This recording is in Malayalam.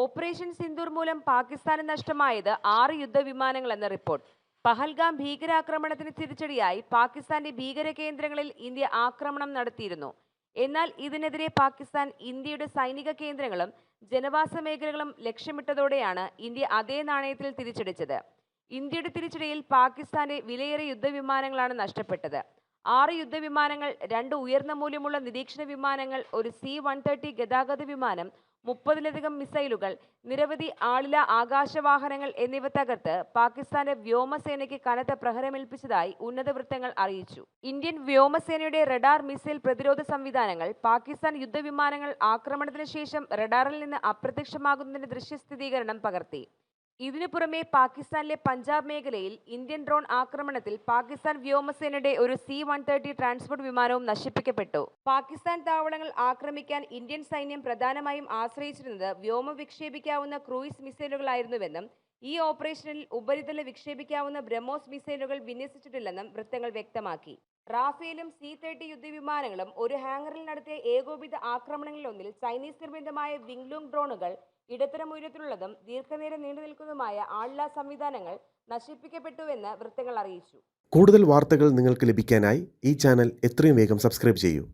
ഓപ്പറേഷൻ സിന്ദൂർ മൂലം പാകിസ്ഥാന് നഷ്ടമായത് ആറ് യുദ്ധവിമാനങ്ങളെന്ന റിപ്പോർട്ട്. പഹൽഗാം ഭീകരാക്രമണത്തിന് തിരിച്ചടിയായി പാകിസ്ഥാന്റെ ഭീകര കേന്ദ്രങ്ങളിൽ ഇന്ത്യ ആക്രമണം നടത്തിയിരുന്നു. എന്നാൽ ഇതിനെതിരെ പാകിസ്ഥാൻ ഇന്ത്യയുടെ സൈനിക കേന്ദ്രങ്ങളും ജനവാസ മേഖലകളും ലക്ഷ്യമിട്ടതോടെയാണ് ഇന്ത്യ അതേ നാണയത്തിൽ തിരിച്ചടിച്ചത്. ഇന്ത്യയുടെ തിരിച്ചടിയിൽ പാകിസ്ഥാന്റെ വിലയേറെ യുദ്ധവിമാനങ്ങളാണ് നഷ്ടപ്പെട്ടത്. ആറ് യുദ്ധവിമാനങ്ങൾ രണ്ട് ഉയർന്ന മൂല്യമുള്ള നിരീക്ഷണ വിമാനങ്ങൾ ഒരു സി വൺ തേർട്ടി ഗതാഗത വിമാനം മുപ്പതിലധികം മിസൈലുകൾ നിരവധി ആളില ആകാശവാഹനങ്ങൾ എന്നിവ തകർത്ത് പാകിസ്ഥാന്റെ വ്യോമസേനയ്ക്ക് കനത്ത പ്രഹരമേൽപ്പിച്ചതായി ഉന്നത വൃത്തങ്ങൾ അറിയിച്ചു. ഇന്ത്യൻ വ്യോമസേനയുടെ റഡാർ മിസൈൽ പ്രതിരോധ സംവിധാനങ്ങൾ പാകിസ്ഥാൻ യുദ്ധവിമാനങ്ങൾ ആക്രമണത്തിന് ശേഷം റഡാറിൽ നിന്ന് അപ്രത്യക്ഷമാകുന്നതിന്റെ ദൃശ്യസ്ഥിരീകരണം പകർത്തി. ഇതിനു പുറമെ പാകിസ്ഥാനിലെ പഞ്ചാബ് മേഖലയിൽ ഇന്ത്യൻ ഡ്രോൺ ആക്രമണത്തിൽ പാകിസ്ഥാൻ വ്യോമസേനയുടെ ഒരു സി വൺ തേർട്ടി ട്രാൻസ്പോർട്ട് വിമാനവും നശിപ്പിക്കപ്പെട്ടു. പാകിസ്ഥാൻ താവളങ്ങൾ ആക്രമിക്കാൻ ഇന്ത്യൻ സൈന്യം പ്രധാനമായും ആശ്രയിച്ചിരുന്നത് വ്യോമ വിക്ഷേപിക്കാവുന്ന ക്രൂയിസ് മിസൈലുകളായിരുന്നുവെന്നും ഈ ഓപ്പറേഷനിൽ ഉപരിതല വിക്ഷേപിക്കാവുന്ന ബ്രഹ്മോസ് മിസൈലുകൾ വിന്യസിച്ചിട്ടില്ലെന്നും വൃത്തങ്ങൾ വ്യക്തമാക്കി. റാഫേലും സി തേർട്ടി യുദ്ധവിമാനങ്ങളും ഒരു ഹാങ്ങറിൽ നടത്തിയ ഏകോപിത ആക്രമണങ്ങളിലൊന്നിൽ ചൈനീസ് നിർമ്മിതമായ വിംഗ്ലൂങ് ഡ്രോണുകൾ ഇടത്തരം ഉയരത്തിലുള്ളതും ദീർഘനേരം നീണ്ടു നിൽക്കുന്നതുമായ ആളില്ലാ സംവിധാനങ്ങൾ നശിപ്പിക്കപ്പെട്ടുവെന്ന് വൃത്തങ്ങൾ അറിയിച്ചു. കൂടുതൽ വാർത്തകൾ നിങ്ങൾക്ക് ലഭിക്കാനായി ഈ ചാനൽ എത്രയും വേഗം സബ്സ്ക്രൈബ് ചെയ്യൂ.